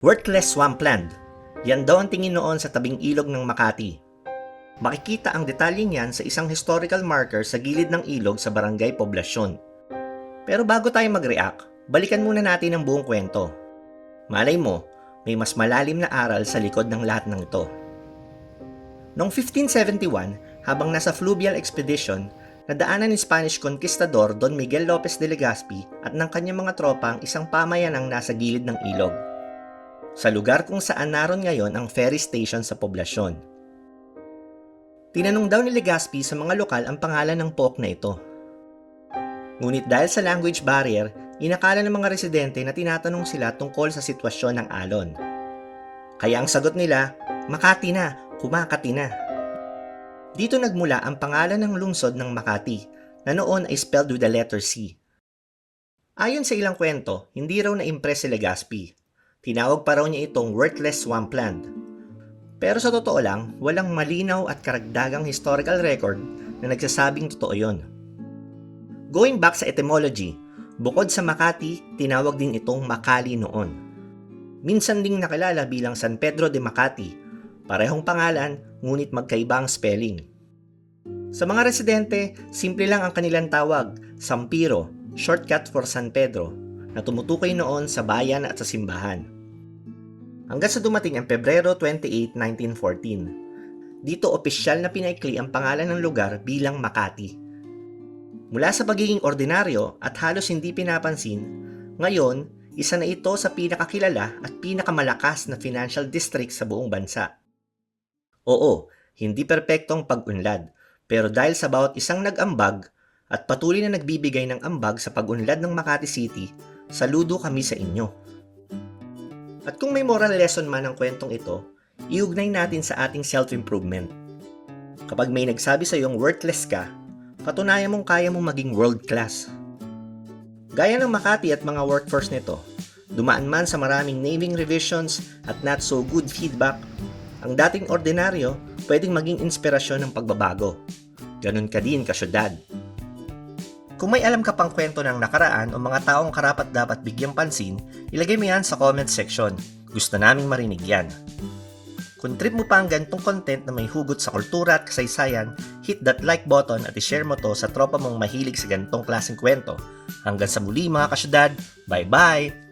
Worthless swampland. Yan daw ang tingin noon sa tabing ilog ng Makati. Makikita ang detalye niyan sa isang historical marker sa gilid ng ilog sa barangay Poblasyon. Pero bago tayo mag-react, balikan muna natin ang buong kwento. Malay mo, may mas malalim na aral sa likod ng lahat ng ito. Noong 1571, habang nasa fluvial expedition, nadaanan ni Spanish conquistador Don Miguel Lopez de Legazpi at ng kanyang mga tropa ang isang pamayanang nasa gilid ng ilog. Sa lugar kung saan naroon ngayon ang ferry station sa poblasyon. Tinanong daw ni Legazpi sa mga lokal ang pangalan ng pook na ito. Ngunit dahil sa language barrier, inakala ng mga residente na tinatanong sila tungkol sa sitwasyon ng alon. Kaya ang sagot nila, Makati na, kumakati na. Dito nagmula ang pangalan ng lungsod ng Makati na noon ay spelled with the letter C. Ayon sa ilang kwento, hindi raw na-impress si Legazpi. Tinawag pa raw niya itong worthless swampland. Pero sa totoo lang, walang malinaw at karagdagang historical record na nagsasabing totoo yon. Going back sa etymology, bukod sa Makati, tinawag din itong Makali noon. Minsan ding nakilala bilang San Pedro de Makati, parehong pangalan ngunit magkaiba ang spelling. Sa mga residente, simple lang ang kanilang tawag, Sampiro, shortcut for San Pedro, na tumutukoy noon sa bayan at sa simbahan. Hanggang sa dumating ang Pebrero 28, 1914. Dito opisyal na pinaikli ang pangalan ng lugar bilang Makati. Mula sa pagiging ordinaryo at halos hindi pinapansin, ngayon, isa na ito sa pinakakilala at pinakamalakas na financial district sa buong bansa. Oo, hindi perpektong pag-unlad, pero dahil sa bawat isang nag-ambag at patuloy na nagbibigay ng ambag sa pag-unlad ng Makati City, saludo kami sa inyo. At kung may moral lesson man ang kwentong ito, iugnay natin sa ating self-improvement. Kapag may nagsabi sa iyong worthless ka, katunayan mong kaya mong maging world class. Gaya ng Makati at mga workforce nito, dumaan man sa maraming naming revisions at not so good feedback, ang dating ordinaryo pwedeng maging inspirasyon ng pagbabago. Ganon ka din kasyudad. Kung may alam ka pang kwento ng nakaraan o mga taong karapat dapat bigyang pansin, ilagay mo yan sa comment section. Gusto naming marinig yan. Kung trip mo pa ang gantong content na may hugot sa kultura at kasaysayan, hit that like button at ishare mo to sa tropa mong mahilig sa gantong klaseng kwento. Hanggang sa muli mga kasyudad, bye-bye!